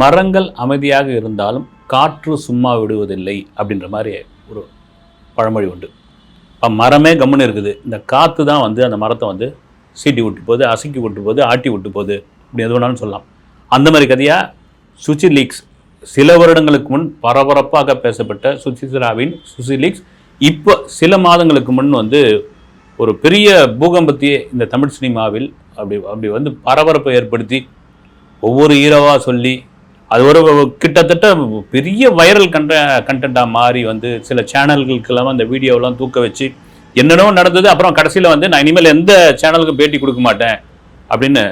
மரங்கள் அமைதியாக இருந்தாலும் காற்று சும்மா விடுவதில்லை அப்படின்ற மாதிரி ஒரு பழமொழி உண்டு. இப்போ மரமே கம்முன்னு இருக்குது. இந்த காற்று தான் வந்து அந்த மரத்தை வந்து சீட்டி விட்டு போகுது அசைக்கி விட்டு போகுது ஆட்டி விட்டு போகுது இப்படி எது வேணாலும் சொல்லலாம். அந்த மாதிரி கதையாக சுச்சி லீக்ஸ் சில வருடங்களுக்கு முன் பரபரப்பாக பேசப்பட்ட சுசித்ராவின் சுசி லீக்ஸ் இப்போ சில மாதங்களுக்கு முன் வந்து ஒரு பெரிய பூகம்பத்தையே இந்த தமிழ் சினிமாவில் அப்படி அப்படி வந்து பரபரப்பை ஏற்படுத்தி ஒவ்வொரு ஹீரோவாக சொல்லி அது ஒரு கிட்டத்தட்ட பெரிய வைரல் கண்ட கண்டென்ட்டாக மாறி வந்து சில சேனல்களுக்கெல்லாம் அந்த வீடியோவெல்லாம் தூக்க வச்சு என்னென்னோ நடந்தது. அப்புறம் கடைசியில் வந்து நான் இனிமேல் எந்த சேனலுக்கும் பேட்டி கொடுக்க மாட்டேன் அப்படின்னு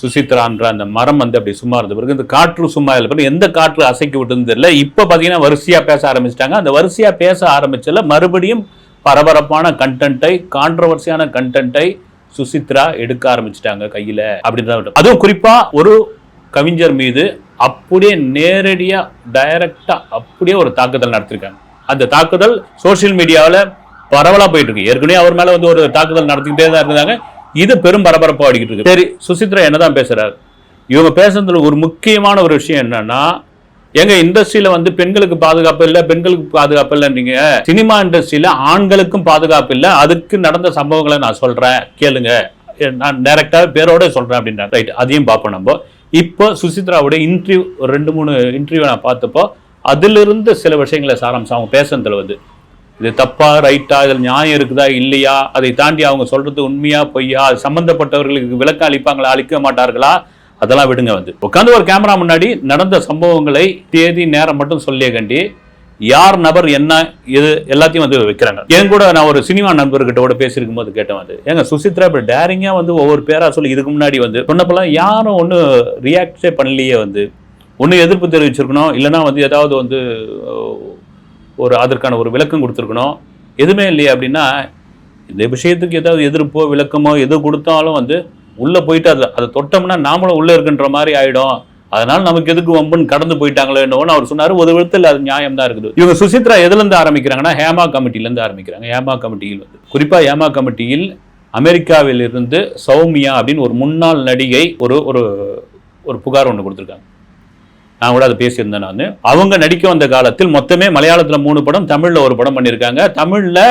சுசித்ரான்ற அந்த மரம் வந்து அப்படி சும்மா இருந்த பிறகு இந்த காற்று சும்மா இல்லை. பிறகு எந்த காற்று அசைக்க விட்டுன்னு தெரியல. இப்போ பார்த்தீங்கன்னா வரிசையாக பேச ஆரம்பிச்சிட்டாங்க. அந்த வரிசையாக பேச ஆரம்பிச்சல மறுபடியும் பரபரப்பான கண்டென்ட்டை கான்ட்ரவர்சியான கண்டென்ட்டை சுசித்ரா எடுக்க ஆரம்பிச்சிட்டாங்க கையில் அப்படின்ற அதுவும் குறிப்பாக ஒரு கவிஞர் மீது அப்படியே நேரடியாக டைரக்டாக அப்படியே ஒரு தாக்குதல் நடத்திருக்காங்க. அந்த தாக்குதல் சோஷியல் மீடியாவில் பரவலாக போயிட்டு இருக்கு ஏற்கனவே அவர் மேலே வந்து ஒரு தாக்குதல் நடத்திக்கிட்டே தான் இருந்தாங்க. இது பெரும் பரபரப்பாக ஆடிக்கிட்டு இருக்கு. சரி. சுசித்ரா என்னதான் பேசுறாரு? இவங்க பேசுறதுல ஒரு முக்கியமான ஒரு விஷயம் என்னன்னா எங்க இண்டஸ்ட்ரியில வந்து பெண்களுக்கு பாதுகாப்பு இல்லை பெண்களுக்கு பாதுகாப்பு இல்லைன்றீங்க. சினிமா இண்டஸ்ட்ரியில ஆண்களுக்கும் பாதுகாப்பு இல்லை. அதுக்கு நடந்த சம்பவங்களை நான் சொல்றேன். கேளுங்க. நான் டைரக்டா பேரோட சொல்றேன் அப்படின்றாங்க. ரைட் அதையும் பார்ப்போம் நம்ம. இப்போ சுசித்ராவுடைய இன்டர்வியூ ரெண்டு மூணு இன்டர்வியூ நான் பார்த்தப்போ அதிலிருந்து சில விஷயங்களை சாராம்சம் அவங்க பேசுறதுல வந்து இது தப்பா ரைட்டா இதில் நியாயம் இருக்குதா இல்லையா அதை தாண்டி அவங்க சொல்றது உண்மையா பொய்யா அது சம்பந்தப்பட்டவர்களுக்கு விளக்கம் அளிப்பாங்களா அளிக்க மாட்டார்களா அதெல்லாம் விடுங்க வந்து. உட்காந்து ஒரு கேமரா முன்னாடி நடந்த சம்பவங்களை தேதி நேரம் மட்டும் சொல்லிய கண்டி யார் நபர் என்ன இது எல்லாத்தையும் வந்து வைக்கிறாங்க. என் கூட நான் ஒரு சினிமா நண்பர்கிட்ட கூட பேசியிருக்கும் போது கேட்டேன் வந்து ஏங்க சுசித்ரா இப்படி டேரிங்காக வந்து ஒவ்வொரு பேரா சொல்லி இதுக்கு முன்னாடி வந்து சொன்னப்பெல்லாம் யாரும் ஒன்றும் ரியாக்டே பண்ணலையே வந்து. ஒன்று எதிர்ப்பு தெரிவிச்சிருக்கணும் இல்லைன்னா வந்து ஏதாவது வந்து ஒரு அதற்கான ஒரு விளக்கம் கொடுத்துருக்கணும். எதுவுமே இல்லையே அப்படின்னா இந்த விஷயத்துக்கு ஏதாவது எதிர்ப்போ விளக்கமோ எது கொடுத்தாலும் வந்து உள்ளே போயிட்டு அதை அதை தொட்டோம்னா நாமளும் உள்ளே இருக்குன்ற மாதிரி ஆகிடும் அதனால நமக்கு எதுக்கு வம்புன்னு கடந்து போயிட்டாங்களோ என்னவோன்னு அவர் சொன்னார். ஒரு விதத்தில் அது நியாயம் தான் இருக்குது. இவங்க சுசித்ரா எதுலேருந்து ஆரம்பிக்கிறாங்கன்னா ஹேமா கமிட்டிலேருந்து ஆரம்பிக்கிறாங்க. ஹேமா கமிட்டியில் வந்து. குறிப்பாக ஹேமா கமிட்டியில் அமெரிக்காவில் இருந்து சௌமியா அப்படின்னு ஒரு முன்னாள் நடிகை ஒரு ஒரு ஒரு புகார் ஒன்று கொடுத்துருக்காங்க. நான் கூட அதை பேசியிருந்தேன் நான். அவங்க நடிக்க வந்த காலத்தில் மொத்தமே மலையாளத்தில் மூணு படம் தமிழில் ஒரு படம் பண்ணியிருக்காங்க. தமிழில்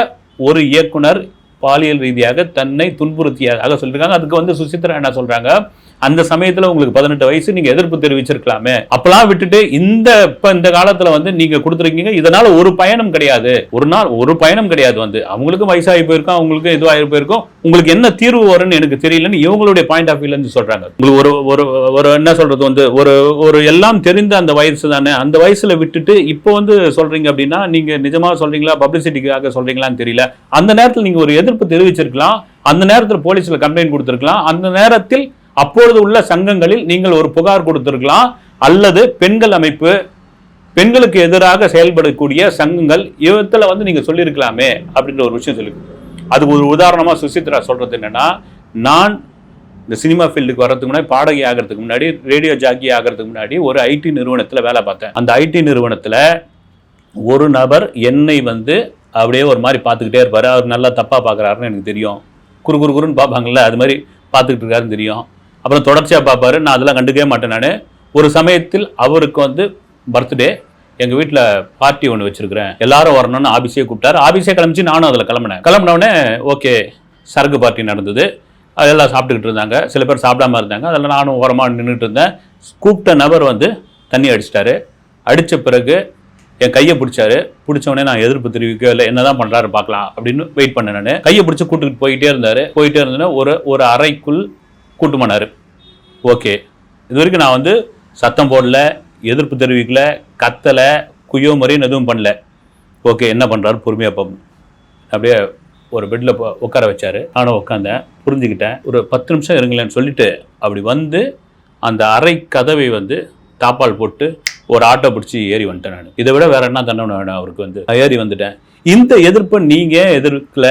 ஒரு இயக்குனர் பாலியல் ரீதியாக தன்னை துன்புறுத்தியாக சொல்லியிருக்காங்க. அதுக்கு வந்து சுசித்ரா என்ன சொல்கிறாங்க அந்த சமயத்தில் உங்களுக்கு பதினெட்டு வயசு நீங்கள் எதிர்ப்பு தெரிவிச்சிருக்கலாமே. அப்பெல்லாம் விட்டுட்டு இந்த இப்போ இந்த காலத்தில் வந்து நீங்கள் கொடுத்துருக்கீங்க இதனால் ஒரு பயணம் கிடையாது. ஒரு நாள் ஒரு பயணம் கிடையாது வந்து. அவங்களுக்கும் வயசாகி போயிருக்கும் அவங்களுக்கும் இதுவாகி போயிருக்கும். உங்களுக்கு என்ன தீர்வு வரும்னு எனக்கு தெரியலன்னு இவங்களுடைய பாயிண்ட் ஆஃப் வியூலேருந்து சொல்கிறாங்க உங்களுக்கு ஒரு ஒரு ஒரு என்ன சொல்கிறது வந்து ஒரு ஒரு எல்லாம் தெரிந்த அந்த வயசு தானே. அந்த வயசில் விட்டுட்டு இப்போ வந்து சொல்கிறீங்க அப்படின்னா நீங்கள் நிஜமாக சொல்கிறீங்களா பப்ளிசிட்டிக்காக சொல்கிறீங்களான்னு தெரியல. அந்த நேரத்தில் நீங்கள் ஒரு எதிர்ப்பு தெரிவிச்சிருக்கலாம். அந்த நேரத்தில் போலீஸில் கம்ப்ளைண்ட் கொடுத்துருக்கலாம். அந்த நேரத்தில் அப்பொழுது உள்ள சங்கங்களில் நீங்கள் ஒரு புகார் கொடுத்திருக்கலாம். அல்லது பெண்கள் அமைப்பு பெண்களுக்கு எதிராக செயல்படக்கூடிய சங்கங்கள் இவத்தில் வந்து நீங்கள் சொல்லியிருக்கலாமே அப்படின்ற ஒரு விஷயம் சொல்லி அதுக்கு ஒரு உதாரணமாக சுசித்ரா சொல்கிறது என்னென்னா நான் இந்த சினிமா ஃபீல்டுக்கு வர்றதுக்கு முன்னாடி பாடகி ஆகிறதுக்கு முன்னாடி ரேடியோ ஜாக்கி ஆகிறதுக்கு முன்னாடி ஒரு ஐடி நிறுவனத்தில் வேலை பார்த்தேன். அந்த ஐடி நிறுவனத்தில் ஒரு நபர் என்னை வந்து அப்படியே ஒரு மாதிரி பார்த்துக்கிட்டே இருப்பார். அவர் நல்லா தப்பாக பார்க்குறாருன்னு எனக்கு தெரியும். குறு குறு குறுன்னு பார்ப்பாங்கல்ல அது மாதிரி பார்த்துக்கிட்டு இருக்காருன்னு தெரியும். அப்புறம் தொடர்ச்சியாக பார்ப்பாரு நான் அதெல்லாம் கண்டுக்கவே மாட்டேன் நான். ஒரு சமயத்தில் அவருக்கு வந்து பர்த்டே எங்கள் வீட்டில் பார்ட்டி ஒன்று வச்சிருக்கிறேன். எல்லாரும் வரணும்னு ஆஃபீஸே கூப்பிட்டாரு. ஆஃபீஸே கிளம்பிச்சு நானும் அதில் கிளம்பினேன். கிளம்பினோடனே ஓகே சரக்கு பார்ட்டி நடந்தது. அதெல்லாம் சாப்பிட்டுக்கிட்டு இருந்தாங்க. சில பேர் சாப்பிடாம இருந்தாங்க. அதில் நானும் ஓரமாக நின்றுட்டு இருந்தேன். கூப்பிட்ட நபர் வந்து தண்ணி அடிச்சிட்டாரு. அடித்த பிறகு என் கையை பிடிச்சாரு. பிடிச்சவொடனே நான் எதிர்ப்பு தெரிவிக்க இல்லை. என்ன தான் பண்ணுறாரு பார்க்கலாம் அப்படின்னு வெயிட் பண்ணேன் நான். கையை பிடிச்சி கூட்டுக்கிட்டு போயிட்டே இருந்தார். போயிட்டே இருந்தேன்னா ஒரு ஒரு அறைக்குள் கூட்டு போனார் ஓகே. இது வரைக்கும் நான் வந்து சத்தம் போடல எதிர்ப்பு தெரிவிக்கல கத்தலை குய்யோ முறையும் எதுவும் பண்ணல. ஓகே என்ன பண்ணுறாரு பொறுமையாக பார்ப்போம் அப்படியே ஒரு பெட்டில் உட்கார வச்சார். நானும் உட்காந்தேன் புரிஞ்சுக்கிட்டேன். ஒரு பத்து நிமிஷம் இருங்களேன்னு சொல்லிட்டு அப்படி வந்து அந்த அறை கதவை வந்து தாப்பால் போட்டு ஒரு ஆட்டோ பிடிச்சி ஏறி வந்துட்டேன் நான். இதை விட வேற என்ன தண்டனை வேணும் அவருக்கு வந்து? ஏறி வந்துட்டேன். இந்த எதிர்ப்பை நீங்கள் எதிர்க்கல?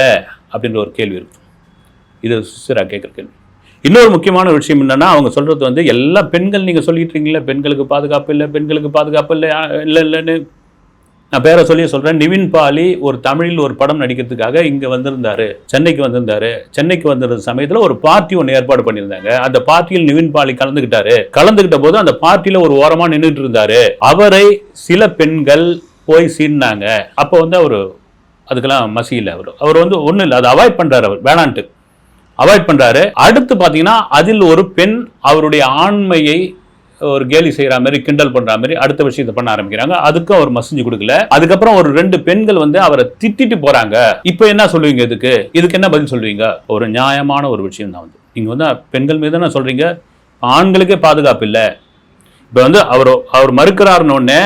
அப்படின்ற ஒரு கேள்வி இருக்கும் இது சுசிரா கேட்குற கேள்வி. இன்னொரு முக்கியமான விஷயம் என்னென்னா அவங்க சொல்கிறது வந்து எல்லா பெண்கள் நீங்கள் சொல்லிட்டு பெண்களுக்கு பாதுகாப்பு இல்லை பெண்களுக்கு பாதுகாப்பு இல்லை இல்லை இல்லைன்னு. நான் பேரை சொல்லி சொல்கிறேன் நிவின் பாலி ஒரு தமிழில் ஒரு படம் நடிக்கிறதுக்காக இங்கே வந்திருந்தாரு சென்னைக்கு வந்திருந்தாரு. சென்னைக்கு வந்திருந்த சமயத்தில் ஒரு பார்ட்டி ஒன்று ஏற்பாடு பண்ணியிருந்தாங்க. அந்த பார்ட்டியில் நிவின் பாலி கலந்துக்கிட்டாரு கலந்துக்கிட்ட போது அந்த பார்ட்டியில் ஒரு ஓரமாக நின்றுட்டு இருந்தார். அவரை சில பெண்கள் போய் சீன்னாங்க. அப்போ வந்து அவர் அதுக்கெல்லாம் மசியில் அவர். அவர் வந்து ஒன்றும் இல்லை அதை அவாய்ட் பண்ணுறாரு அவர். வேணான்ட்டு. அவாய்ட் பண்றாரு. அடுத்து பார்த்தீங்கன்னா அதில் ஒரு பெண் அவருடைய ஆண்மையை ஒரு கேலி செய்யற மாதிரி கிண்டல் பண்ற மாதிரி அடுத்த விஷயத்தை பண்ண ஆரம்பிக்கிறாங்க. அதுக்கும் அவர் மசிஞ்சு கொடுக்கல. அதுக்கப்புறம் ஒரு ரெண்டு பெண்கள் வந்து அவரை திட்டிட்டு போறாங்க. இப்போ என்ன சொல்லுவீங்க இதுக்கு? இதுக்கு என்ன பதில் சொல்லுவீங்க? ஒரு நியாயமான ஒரு விஷயம் தான் வந்து. நீங்க வந்து பெண்கள் மீது என்ன சொல்றீங்க? ஆண்களுக்கே பாதுகாப்பு இல்லை. இப்போ வந்து அவர் அவர் மறுக்கிறாருன்னு உடனே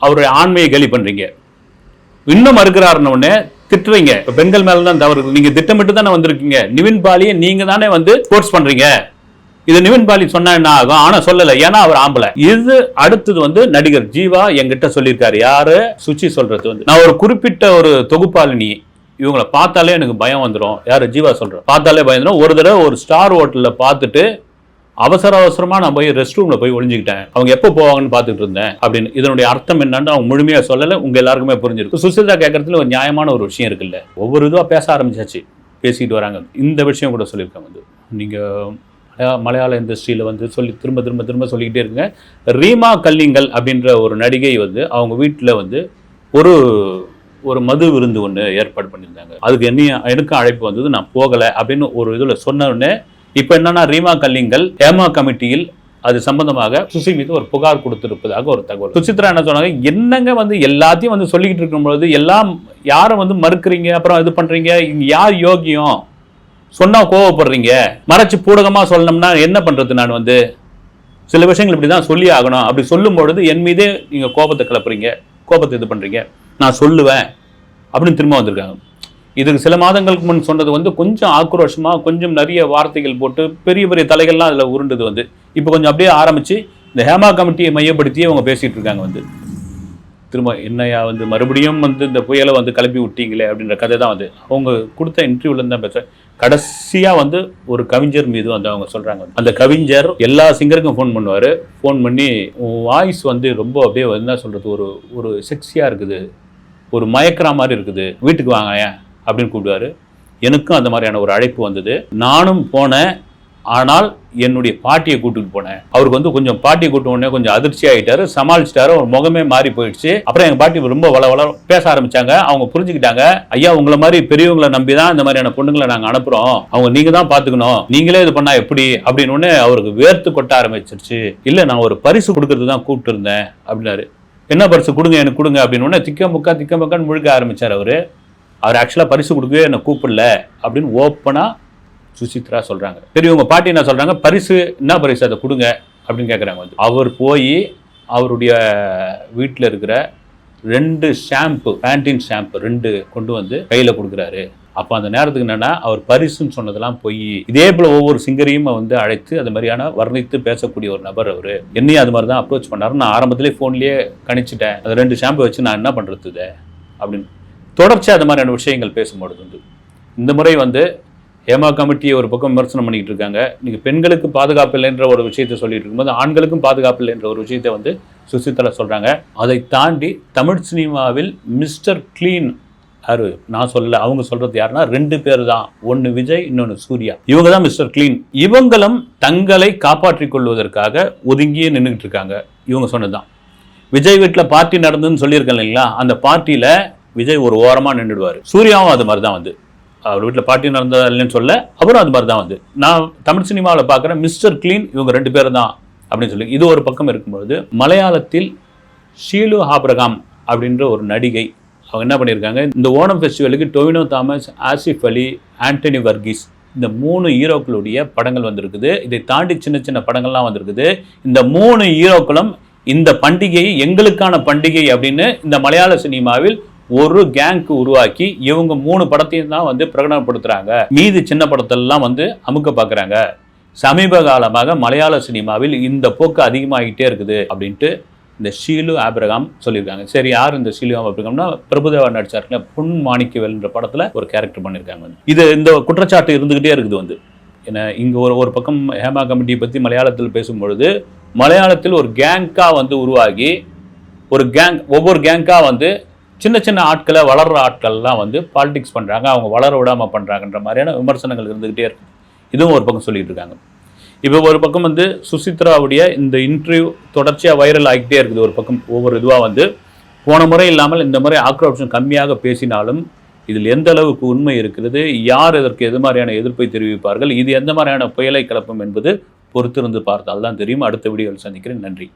அவருடைய ஆண்மையை கேலி பண்றீங்க. இன்னும் மறுக்கிறாருன்னு உடனே திட்டுறீங்க. பெண்கள் மேல தான் தவறு இருக்கு. நீங்க திட்டமிட்டு தானே வந்திருக்கீங்க. நிவின் பாலியை நீங்க தானே வந்து ஸ்போர்ட்ஸ் பண்றீங்க. இது நிவின் பாலி சொன்னா என்ன ஆகும்? ஆனா சொல்லல. ஏன்னா அவர் ஆம்பளை. இது அடுத்தது வந்து நடிகர் ஜீவா என்கிட்ட சொல்லியிருக்காரு. யாரு? சுச்சி சொல்றது வந்து. நான் ஒரு குறிப்பிட்ட ஒரு தொகுப்பாளினி. இவங்களை பார்த்தாலே எனக்கு பயம் வந்துடும் யாரு? ஜீவா சொல்றேன் பார்த்தாலே பயம் வந்துடும் ஒரு தடவை ஒரு ஸ்டார் ஹோட்டல்ல பார்த்துட்டு அவசர அவசரமா நான் போய் ரெஸ்ட் ரூம்ல போய் ஒளிஞ்சுக்கிட்டேன். அவங்க எப்போ போவாங்கன்னு பார்த்துட்டு இருந்தேன். அப்படின்னு இதனுடைய அர்த்தம் என்னன்னு அவங்க முழுமையா சொல்லல. உங்க எல்லாருக்குமே புரிஞ்சிருக்கு சுசிதா கேட்கறதுல ஒரு நியாயமான ஒரு விஷயம் இருக்குல்ல. ஒவ்வொரு இதுவா பேச ஆரம்பிச்சாச்சு. பேசிட்டு வராங்க. இந்த விஷயம் கூட சொல்லியிருக்காங்க வந்து. நீங்க மலையாள இண்டஸ்ட்ரியில் வந்து சொல்லி திரும்ப திரும்ப திரும்ப சொல்லிக்கிட்டே இருக்குங்க ரீமா கல்லிங்கல் அப்படின்ற ஒரு நடிகை வந்து அவங்க வீட்டில் வந்து ஒரு ஒரு மது விருந்து ஒன்று ஏற்பாடு பண்ணியிருந்தாங்க. அதுக்கு என்ன எனக்கும் அழைப்பு வந்தது. நான் போகலை அப்படின்னு ஒரு இதில் சொன்ன இப்போ என்னன்னா ரீமா கல்லிங்கல் ஏமா கமிட்டியில் அது சம்பந்தமாக சுசி மீது ஒரு புகார் கொடுத்திருப்பதாக ஒரு தகவல். சுசித்ரா என்ன சொன்னாங்க? என்னங்க வந்து எல்லாத்தையும் வந்து சொல்லிக்கிட்டு இருக்கும்பொழுது எல்லாம் யாரை வந்து மறுக்கிறீங்க? அப்புறம் இது பண்ணுறீங்க இங்கே யார் யோகியம் சொன்னால் கோவப்படுறீங்க. மறைச்சு பூடகமாக சொல்லணும்னா என்ன பண்ணுறது நான் வந்து? சில விஷயங்கள் இப்படி தான் சொல்லி ஆகணும். அப்படி சொல்லும் பொழுது என் மீதே நீங்கள் கோபத்தை கிளப்புறீங்க. கோபத்தை இது பண்ணுறீங்க நான் சொல்லுவேன். அப்படின்னு திரும்ப வந்திருக்காங்க. இதுக்கு சில மாதங்களுக்கு முன் சொன்னது வந்து கொஞ்சம் ஆக்ரோஷமாக கொஞ்சம் நிறைய வார்த்தைகள் போட்டு பெரிய பெரிய தலைகள்லாம் அதில் உருண்டது வந்து. இப்போ கொஞ்சம் அப்படியே ஆரம்பித்து இந்த ஹேமா கமிட்டியை மையப்படுத்தியே அவங்க பேசிகிட்டு இருக்காங்க வந்து. திரும்ப என்னையா வந்து மறுபடியும் வந்து இந்த புயலை வந்து கிளப்பி விட்டீங்களே அப்படின்ற கதை தான் வந்து. அவங்க கொடுத்த இன்டர்வியூலேருந்து தான் பேசுகிறேன் கடைசியாக வந்து ஒரு கவிஞர் மீது வந்து அவங்க சொல்கிறாங்க அந்த கவிஞர் எல்லா சிங்கருக்கும் ஃபோன் பண்ணுவார். ஃபோன் பண்ணி வாய்ஸ் வந்து ரொம்ப அப்படியே என்ன சொல்கிறது ஒரு ஒரு செக்ஸியாக இருக்குது. ஒரு மயக்கிற மாதிரி இருக்குது. வீட்டுக்கு வாங்க ஏன்? அப்படின்னு கூப்பிடுவாரு. எனக்கும் அந்த மாதிரியான ஒரு அழைப்பு வந்தது. நானும் போனேன். ஆனால் என்னுடைய பாட்டியை கூட்டிகிட்டு போனேன். அவருக்கு வந்து கொஞ்சம் பாட்டியை கூட்டு உடனே கொஞ்சம் அதிர்ச்சி ஆகிட்டாரு சமாளிச்சிட்டாரு. ஒரு முகமே மாறி போயிடுச்சு. அப்புறம் எங்கள் பாட்டி ரொம்ப வள வள பேச ஆரம்பிச்சாங்க. அவங்க புரிஞ்சுக்கிட்டாங்க. ஐயா உங்களை மாதிரி பெரியவங்களை நம்பி தான் இந்த மாதிரியான பொண்ணுங்களை நாங்கள் அனுப்புகிறோம் அவங்க நீங்கள் தான் பார்த்துக்கணும் நீங்களே இது பண்ணால் எப்படி? அப்படின்னு உடனே அவருக்கு வேர்த்து கொட்ட ஆரம்பிச்சிருச்சு. இல்லை நான் ஒரு பரிசு கொடுக்கறது தான் கூப்பிட்டு இருந்தேன் அப்படின்னாரு. என்ன பரிசு கொடுங்க? எனக்கு கொடுங்க. அப்படின்னு உடனே திக்க முக்கா திக்க முக்கான்னு முழுக்க ஆரம்பிச்சார் அவரு. அவர் ஆக்சுவலாக பரிசு கொடுக்கவே என்னை கூப்பிடல அப்படின்னு ஓப்பனாக சுசித்ரா சொல்கிறாங்க சரி உங்கள் பாட்டி என்ன சொல்கிறாங்க பரிசு என்ன பரிசு? அதை கொடுங்க அப்படின்னு கேட்குறாங்க வந்து. அவர் போய் அவருடைய வீட்டில் இருக்கிற ரெண்டு ஷாம்பு பேண்டின் ஷாம்பு ரெண்டு கொண்டு வந்து கையில் கொடுக்குறாரு. அப்போ அந்த நேரத்துக்கு என்னென்னா அவர் பரிசுன்னு சொன்னதெல்லாம் போய் இதே போல் ஒவ்வொரு சிங்கரையும் வந்து அழைத்து அது மாதிரியான வர்ணித்து பேசக்கூடிய ஒரு நபர் அவர். என்னையும் அது மாதிரி தான் அப்ரோச் பண்ணாரு. நான் ஆரம்பத்திலே ஃபோன்லேயே கணிச்சிட்டேன். அந்த ரெண்டு ஷாம்பு வச்சு நான் என்ன பண்ணுறது இதை? அப்படின்னு தொடர்ச்சியாக அது மாதிரியான விஷயங்கள் பேசும்பொழுது வந்து இந்த முறை வந்து ஹேமா கமிட்டியை ஒரு பக்கம் விமர்சனம் பண்ணிக்கிட்டு இருக்காங்க. நீங்கள் பெண்களுக்கு பாதுகாப்பு இல்லைன்ற ஒரு விஷயத்தை சொல்லிட்டு இருக்கும்போது ஆண்களுக்கும் பாதுகாப்பு இல்லைன்ற ஒரு விஷயத்தை வந்து சுசித்ரா சொல்கிறாங்க அதை தாண்டி தமிழ் சினிமாவில் மிஸ்டர் கிளீன் யாரு? நான் சொல்லலை அவங்க சொல்கிறது யாருன்னா ரெண்டு பேர் தான் ஒன்று விஜய் இன்னொன்று சூர்யா. இவங்க தான் மிஸ்டர் கிளீன். இவங்களும் தங்களை காப்பாற்றிக் கொள்வதற்காக ஒதுங்கியே நின்றுக்கிட்டு இருக்காங்க. இவங்க சொன்னதுதான். விஜய் வீட்டில் பார்ட்டி நடந்ததுன்னு சொல்லியிருக்கேன் இல்லைங்களா? அந்த பார்ட்டியில் விஜய் ஒரு ஓரமாக நின்றுடுவார் சூர்யாவும் அது மாதிரி தான் வந்து. அவர் வீட்டில் பாட்டி நடந்ததா இல்லைன்னு சொல்ல அவரும் அது மாதிரி தான் வந்து. நான் தமிழ் சினிமாவில் பார்க்குறேன் மிஸ்டர் கிளீன் இவங்க ரெண்டு பேரும் தான் அப்படின்னு சொல்லி இது ஒரு பக்கம் இருக்கும்பொழுது மலையாளத்தில் ஷீலு ஆப்ரகாம் அப்படின்ற ஒரு நடிகை அவங்க என்ன பண்ணியிருக்காங்க இந்த ஓணம் ஃபெஸ்டிவலுக்கு டொவினோ தாமஸ் ஆசிஃப் அலி ஆண்டனி வர்கீஸ் இந்த மூணு ஹீரோக்களுடைய படங்கள் வந்திருக்குது. இதை தாண்டி சின்ன சின்ன படங்கள்லாம் வந்திருக்குது. இந்த மூணு ஹீரோக்களும் இந்த பண்டிகை எங்களுக்கான பண்டிகை அப்படின்னு இந்த மலையாள சினிமாவில் ஒரு கேங்க் உருவாக்கி இவங்க மூணு படத்தையும் தான் வந்து பிரகடனப்படுத்துறாங்க. மீதி சின்ன படத்தெல்லாம் வந்து அமுக்க பார்க்குறாங்க சமீப காலமாக மலையாள சினிமாவில் இந்த போக்கு அதிகமாகிட்டே இருக்குது அப்படின்ட்டு இந்த ஷீலு ஆப்ரகாம் சொல்லியிருக்காங்க. சரி யார் இந்த ஷீலு ஆப்ரகாம்னா பிரபுதேவா நடிச்சாருல பொன் மாணிக்கவேல்ன்ற படத்தில் ஒரு கேரக்டர் பண்ணியிருக்காங்க. வந்து. இது இந்த குற்றச்சாட்டு இருந்துக்கிட்டே இருக்குது வந்து. ஏன்னா இங்கே ஒரு ஒரு பக்கம் ஹேமா கமிட்டியை பற்றி மலையாளத்தில் பேசும்பொழுது மலையாளத்தில் ஒரு கேங்காக வந்து உருவாகி ஒரு கேங் ஒவ்வொரு கேங்காக வந்து சின்ன சின்ன ஆட்களை வளர்ற ஆட்கள்லாம் வந்து பாலிடிக்ஸ் பண்ணுறாங்க அவங்க வளர விடாமல் பண்ணுறாங்கன்ற மாதிரியான விமர்சனங்கள் இருந்துக்கிட்டே இருக்கு. இதுவும் ஒரு பக்கம் சொல்லிகிட்டு இருக்காங்க. இப்போ ஒரு பக்கம் வந்து சுசித்ராவுடைய இந்த இன்டர்வியூ தொடர்ச்சியாக வைரல் ஆகிட்டே இருக்குது ஒரு பக்கம். ஒவ்வொரு இதுவாக வந்து போன முறை இல்லாமல் இந்த முறை ஆக்ரோஷம் கம்மியாக பேசினாலும் இதில் எந்த அளவுக்கு உண்மை இருக்கிறது யார் இதற்கு எது மாதிரியான எதிர்ப்பை தெரிவிப்பார்கள் இது எந்த மாதிரியான புயலை கிளப்பும் என்பது பொறுத்திருந்து பார்த்தால் தான் தெரியும். அடுத்த வீடியோவில் சந்திக்கிறேன். நன்றி.